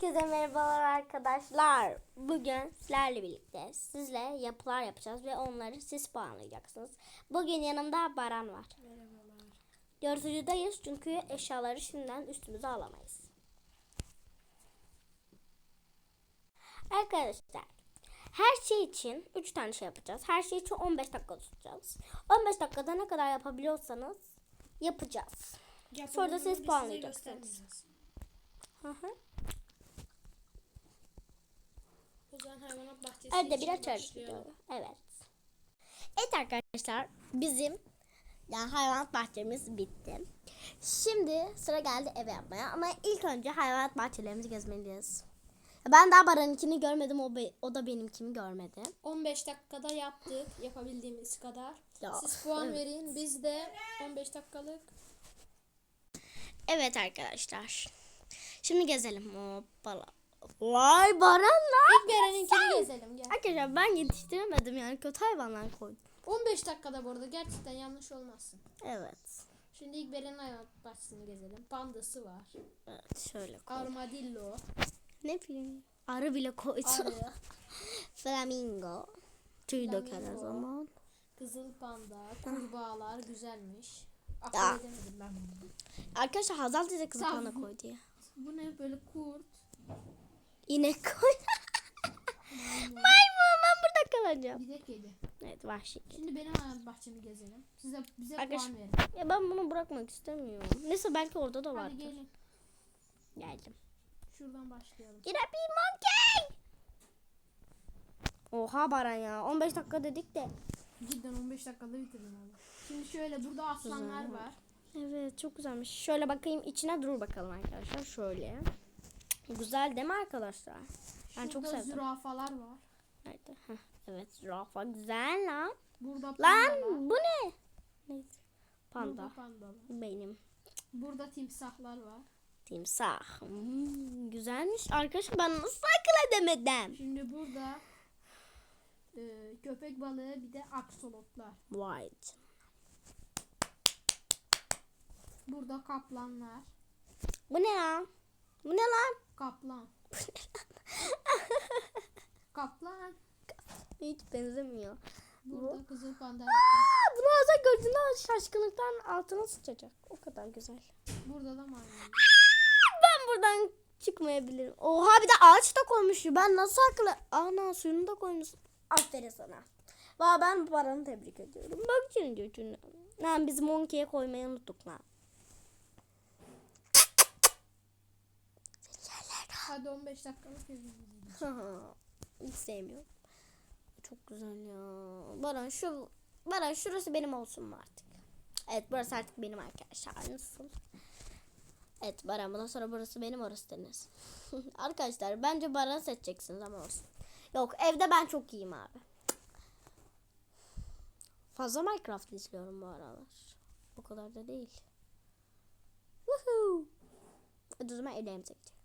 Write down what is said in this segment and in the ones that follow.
Herkese merhabalar arkadaşlar. Bugün sizlerle birlikte sizle yapılar yapacağız ve onları siz puanlayacaksınız. Bugün yanımda Baran var. Merhabalar. Yaratıcıdayız çünkü eşyaları şimdiden üstümüze alamayız. Arkadaşlar her şey için 3 tane şey yapacağız. Her şey için 15 dakika tutacağız. 15 dakikada ne kadar yapabiliyorsanız yapacağız. Sonra da siz puanlayacaksınız. Hı hı. O zaman hayvanat bahçesi için bir açarız videoyu. Evet. Evet arkadaşlar bizim yani hayvanat bahçemiz bitti. Şimdi sıra geldi eve yapmaya ama ilk önce hayvanat bahçelerimizi gezmeliyiz. Ben daha Baran'ınkini görmedim o, be- o da benimkini görmedi. 15 dakikada yaptık yapabildiğimiz kadar. Ya, Siz puan evet. verin. Biz de 15 dakikalık Evet arkadaşlar. Şimdi gezelim. Hoppala. Vay Baran lan. İlk Beren'inkini gezelim gel. Arkadaşlar ben yetiştiremedim yani kötü hayvanlar koydum. 15 dakikada bu arada gerçekten yanlış olmazsın. Evet. Şimdi ilk Beren'in hayvanat bahçesini gezelim. Pandası var. Evet şöyle koy. Armadillo. Ne bileyim. Arı bile koydu. Arı. Flamingo. Tüy döker o Flamingo. zaman. Kızıl panda. Kurbağalar güzelmiş. Ya. Akıl edemedim ben bunu. Arkadaşlar Hazal teyze kızı bana koydu ya. Bu ne böyle kurt. İnek koy. Maymun ben burada kalacağım. Bir de kedi. Evet vahşi. Şimdi benim bahçemi gezelim. Size bize Arkadaş- puan verin. Ya ben bunu bırakmak istemiyorum. Neyse belki orada da Hadi vardır. gelin. Geldim. Şuradan başlayalım. You monkey. Oha Baran ya. 15 dakika dedik de. Cidden 15 dakikada bitirdim abi. Şimdi şöyle burada aslanlar var. Evet çok güzelmiş. Şöyle bakayım içine dur bakalım arkadaşlar. Şöyle. Güzel değil mi arkadaşlar? Ben Şurada çok sevdim. zürafalar var. Nerede? Heh, evet zürafa güzel lan. Burada Lan pandalar. bu ne? Neyse. Panda. Burada pandalar. Benim. Burada timsahlar var. Timsah. Hmm, güzelmiş. Arkadaşlar ben nasıl akıl edemedim? Şimdi burada e, köpek balığı bir de aksolotlar. Vay. Burada kaplanlar. Bu ne ya? Bu ne lan? Kaplan. Kaplan. Hiç benzemiyor. Burada kızıl panda. Aa, bunu alsa gözünde şaşkınlıktan altına sıçacak. O kadar güzel. Burada da maymun. Ben buradan çıkmayabilirim. Oha bir de ağaç da koymuş. Ben nasıl akıllı... Ana suyunu da koymuşsun. Aferin sana. Valla ben bu paranı tebrik ediyorum. Bak şimdi ucunu. Lan biz monkey'e koymayı unuttuk lan. Hadi 15 dakikalık izleyelim. Hiç sevmiyorum. Çok güzel ya. Baran şu Baran şurası benim olsun mu artık? Evet burası artık benim arkadaşlar. Nasıl? Evet Baran bundan sonra burası benim orası deniz. arkadaşlar bence Baran'ı seçeceksiniz ama olsun. Yok evde ben çok iyiyim abi. Fazla Minecraft izliyorum bu aralar. Bu kadar da değil. Woohoo. O zaman evlerimize gidelim.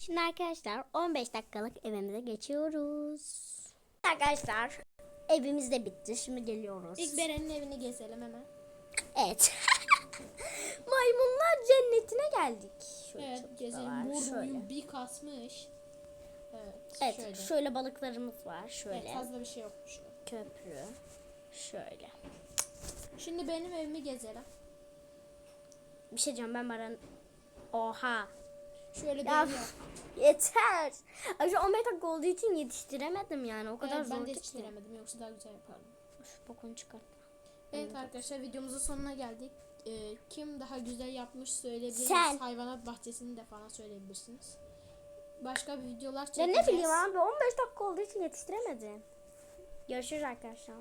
Şimdi arkadaşlar 15 dakikalık evimize geçiyoruz. Arkadaşlar evimiz de bitti. Şimdi geliyoruz. İlk Beren'in evini gezelim hemen. Evet. Maymunlar cennetine geldik. Şöyle Evet gezelim. Şöyle. bir kasmış. Evet, Evet şöyle. şöyle. balıklarımız var. Şöyle Evet, fazla bir şey yokmuş. köprü. Şöyle. Şimdi benim evimi gezelim. Bir şey diyeceğim ben Baran. Oha. Şöyle Ya yeter. Ay, şu 15 dakika olduğu için yetiştiremedim yani. O kadar Evet, zor ben de yetiştiremedim yoksa daha güzel yapardım. Şu bokunu çıkart. Evet arkadaşlar videomuzun sonuna geldik. Ee, kim daha güzel yapmış söyleyebilirsiniz. Sen. Hayvanat bahçesini de falan söyleyebilirsiniz. Başka bir videolar çekeceğiz. ne bileyim abi 15 dakika olduğu için yetiştiremedim. Görüşürüz arkadaşlar.